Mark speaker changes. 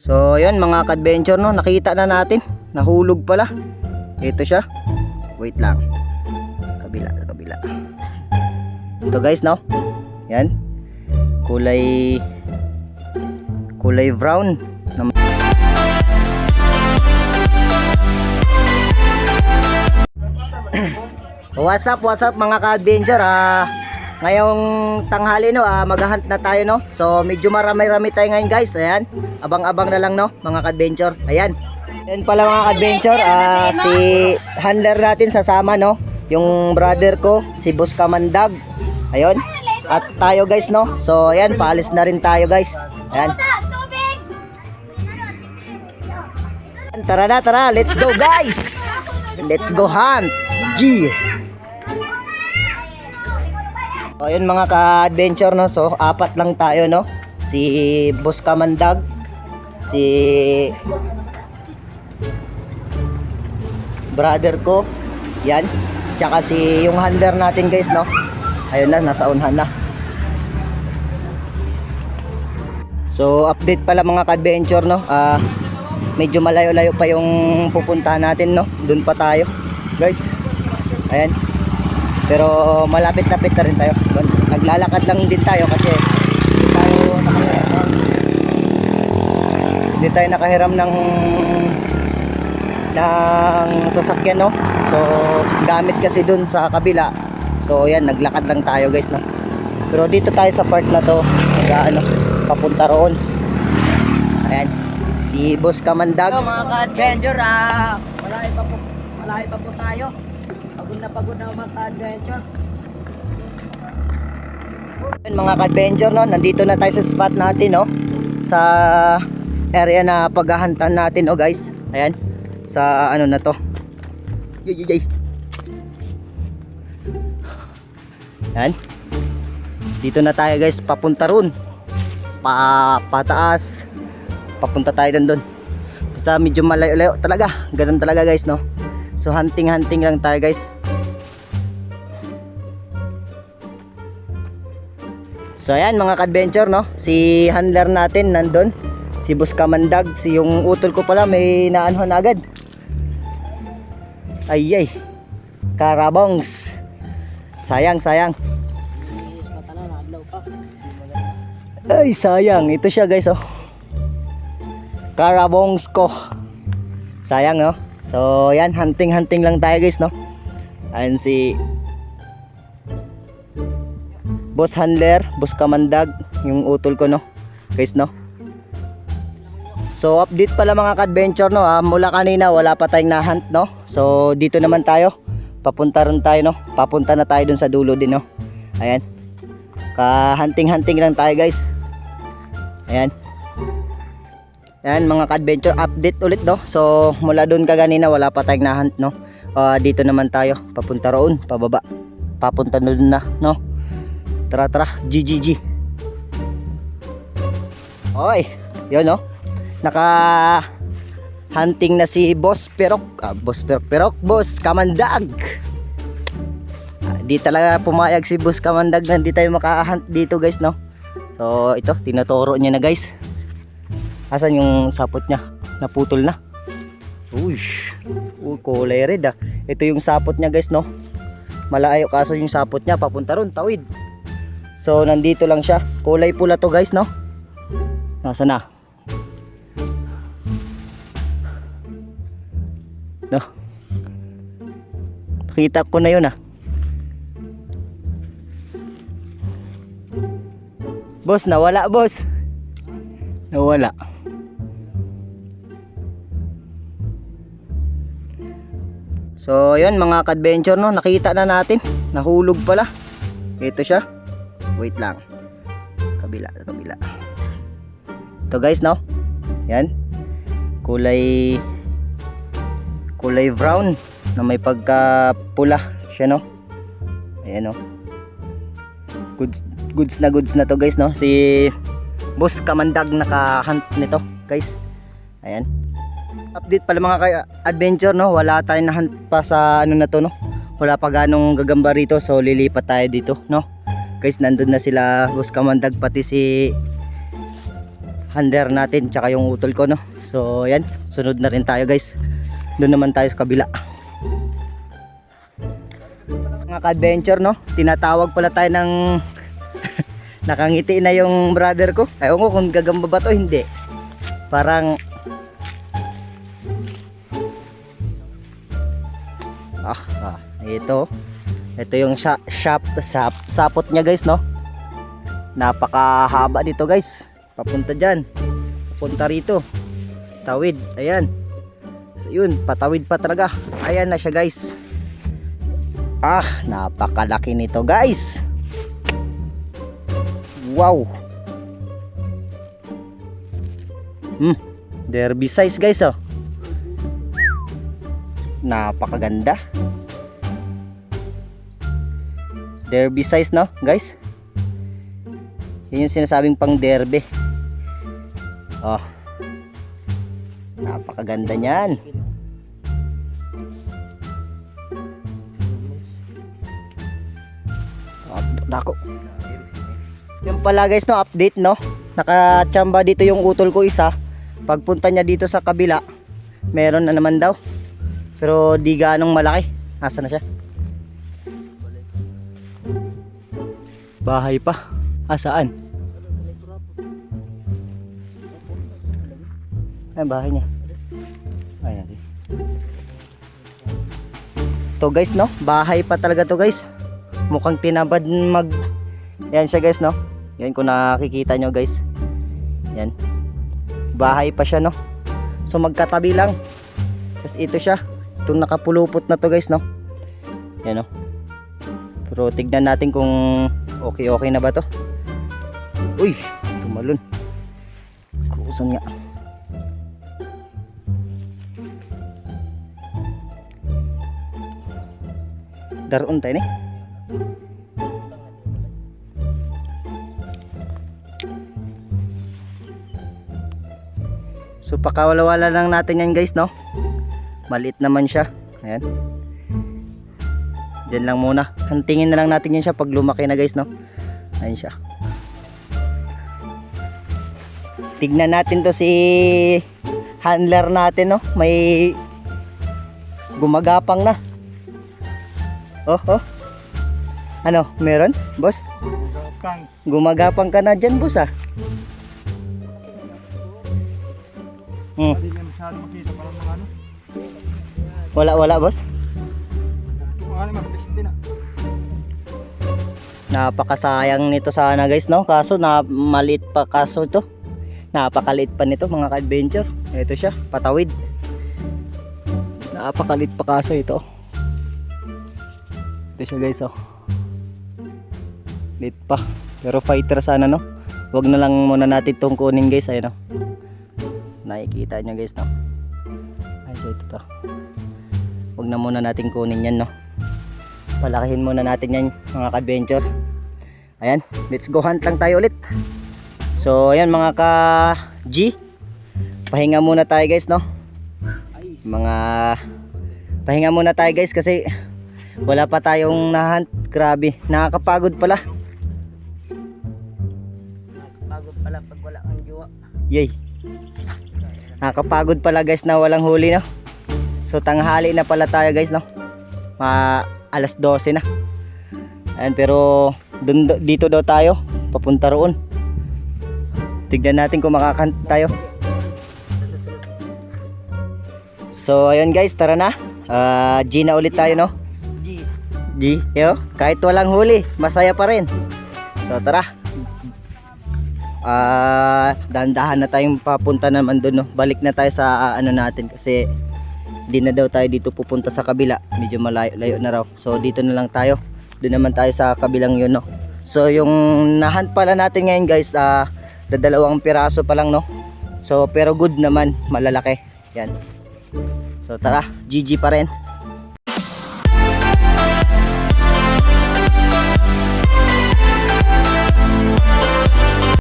Speaker 1: So, yun mga ka-adventure no, nakita na natin. Nahulog pala. Ito siya. Wait lang. Kabila, kabila. Ito guys, no? Yan. Kulay kulay brown. What's up, what's up mga ka-adventure ah. Ngayong tanghali no, ah, maghahunt na tayo no. So medyo marami-rami tayo ngayon guys. Ayan. Abang-abang na lang no, mga ka-adventure. Ayan. Yan pala mga ka-adventure, ah, si handler natin sasama no. Yung brother ko, si Boss Kamandag. Ayun. At tayo guys no. So ayan, paalis na rin tayo guys. Ayan. Tara na, tara. Let's go guys. Let's go hunt. G. So, ayun mga ka-adventure no. So, apat lang tayo no. Si Boss Kamandag, si brother ko, yan. Tsaka si yung handler natin guys no. Ayun na, nasa unhan na. So, update pala mga ka-adventure no. Ah, medyo malayo-layo pa yung pupuntahan natin no. Doon pa tayo. Guys. Ayan. Pero malapit-lapit na rin tayo. Naglalakad lang din tayo kasi hindi tayo nakahiram. Hindi tayo nakahiram ng ng sasakyan no. So gamit kasi dun sa kabila. So yan naglakad lang tayo guys no. Pero dito tayo sa part na to, nag ano, papunta roon. Ayan. Si Boss Kamandag.
Speaker 2: Hello mga ka-adventure, ah, malayo pa po, malayo pa po tayo. Pagod na pagod na mga ka-adventure.
Speaker 1: Mga ka-adventure no, nandito na tayo sa spot natin no. Sa area na paghahantan natin oh guys. Ayan. Sa ano na to. Yay, yay, yay. Ayan. Dito na tayo guys, papunta ron. Pa pataas. Papunta tayo doon doon. Basta medyo malayo-layo talaga. Ganun talaga guys no. So hunting-hunting lang tayo guys. So ayan mga ka-adventure no. Si handler natin nandun. Si Boss Kamandag, si yung utol ko pala may naanhan agad. Ay ay. Karabongs. Sayang, sayang. Ay, sayang. Ito siya guys oh. Karabongs ko. Sayang no. So yan, hunting-hunting lang tayo guys no. Ayan si Boss Handler, Boss Kamandag, yung utol ko no. Guys no. So update pala mga ka-adventure no. ah, mula kanina wala pa tayong na-hunt no. So dito naman tayo. Papunta rin tayo no. Papunta na tayo dun sa dulo din no. Ayan. Ka-hunting-hunting lang tayo guys. Ayan. Ayan mga ka-adventure update ulit no. So mula doon kaganina wala pa tayong na-hunt no. Ah, dito naman tayo papunta roon, pababa. Papunta doon na no. Tara tara, GGG. Oy, yun no. Naka hunting na si Boss Perok. Ah, Boss Perok Perok, Boss Kamandag. Ah, di talaga pumayag si Boss Kamandag na hindi tayo makahunt dito guys no. So ito, tinuturo niya na guys. Asan yung sapot niya? Naputol na. Uy, uy kulay red ah. Ito yung sapot niya guys no. Malayo kaso yung sapot niya papunta ron, tawid. So nandito lang siya. Kulay pula to guys no. Nasa na? No. Nakita ko na yun ah. Boss, nawala boss. Nawala. So, yun mga ka-adventure no, nakita na natin. Nahulog pala. Ito siya. Wait lang. Kabila, kabila. Ito guys, no? Yan. Kulay kulay brown na may pagka pula siya, no? Ayan, no? Goods, goods na goods na to guys, no? Si Boss Kamandag naka-hunt nito, guys. Ayan. Update pala mga ka-adventure, no? Wala tayong na-hunt pa sa ano na to, no? Wala pa ganong gagamba rito, so lilipat tayo dito, no? Guys, nandun na sila. Boss Kamandag pati si hander natin tsaka yung utol ko no? So yan sunod na rin tayo guys. Doon naman tayo sa kabila. Mga ka-adventure no? Tinatawag pala tayo ng nakangiti na yung brother ko. Ayaw ko kung gagamba ba to hindi. Parang ah, ah ito. Ito yung sha- shop sap, sapot niya guys no? Napakahaba dito guys. Papunta dyan. Papunta rito. Tawid. Ayan. So yun. Patawid pa talaga. Ayan na siya guys. Ah napakalaki nito guys. Wow. Hmm. Derby size guys oh napakaganda. Derby size no guys? Yun yung sinasabing pang derby. Oh. Napakaganda niyan. Oh, nako yun pala guys no update no? Nakachamba dito yung utol ko isa. Pagpunta niya dito sa kabila meron na naman daw pero di ganong malaki. Asa na siya? Bahay pa. Asaan? Ay bahay niya. Ayan to guys no? Bahay pa talaga to guys. Mukhang tinabad mag yan siya guys no? Yan kung nakikita nyo guys. Yan bahay pa siya no? So magkatabi lang. Tapos ito siya itong nakapulupot na to guys no? Yan no? Pero tignan natin kung okay okay na ba to. Uy! Tumalon. Kuusan nga. Daroon tayo ni So pakawala-wala lang natin yan guys no. Maliit naman siya. Ayan. Diyan lang muna. Hantingin na lang natin yan siya pag lumaki na guys no. Ayan siya. Tignan natin to si handler natin no. May gumagapang na. Oh, oh. Ano, meron? Boss?
Speaker 3: Kang,
Speaker 1: Gumagapang ka na dyan, boss ah. Hmm. Wala, wala, boss.
Speaker 3: Ah.
Speaker 1: Napakasayang nito sana guys, no? Kaso na maliit pa kaso ito. Napakaliit pa nito mga ka-adventure. Ito siya, patawid. Napakaliit pa kaso ito. Ito siya guys, oh. Liit pa. Pero fighter sana, no? Wag na lang muna natin itong kunin guys, ayun, no? Nakikita nyo guys, no? Ay, so ito to. Wag na muna natin kunin yan, no? palakihin muna natin yan mga ka-adventure. Ayan let's go hunt lang tayo ulit. So ayan mga ka G pahinga muna tayo guys no? Mga pahinga muna tayo guys kasi wala pa tayong nahunt. Grabe nakakapagod pala.
Speaker 2: Pagod pala pag wala kang jowa.
Speaker 1: yay. Nakakapagod pala guys na walang huli no so tanghali na pala tayo guys no? Ma alas 12 na. Ayan, pero dun, dito daw tayo papunta roon. Tignan natin kung makakant tayo. So ayun guys tara na. Ah, G na ulit tayo no?
Speaker 2: G.
Speaker 1: G yo? Kahit walang huli masaya pa rin. So tara. Ah dandahan na tayong papunta naman doon no? Balik na tayo sa ah, ano natin kasi di na daw tayo dito pupunta sa kabila. Medyo malayo layo na raw. So dito na lang tayo. Doon naman tayo sa kabilang yun no? So yung nahan pala natin ngayon guys ah dadalawang piraso pa lang no? So pero good naman malalaki. Yan. So tara GG pa rin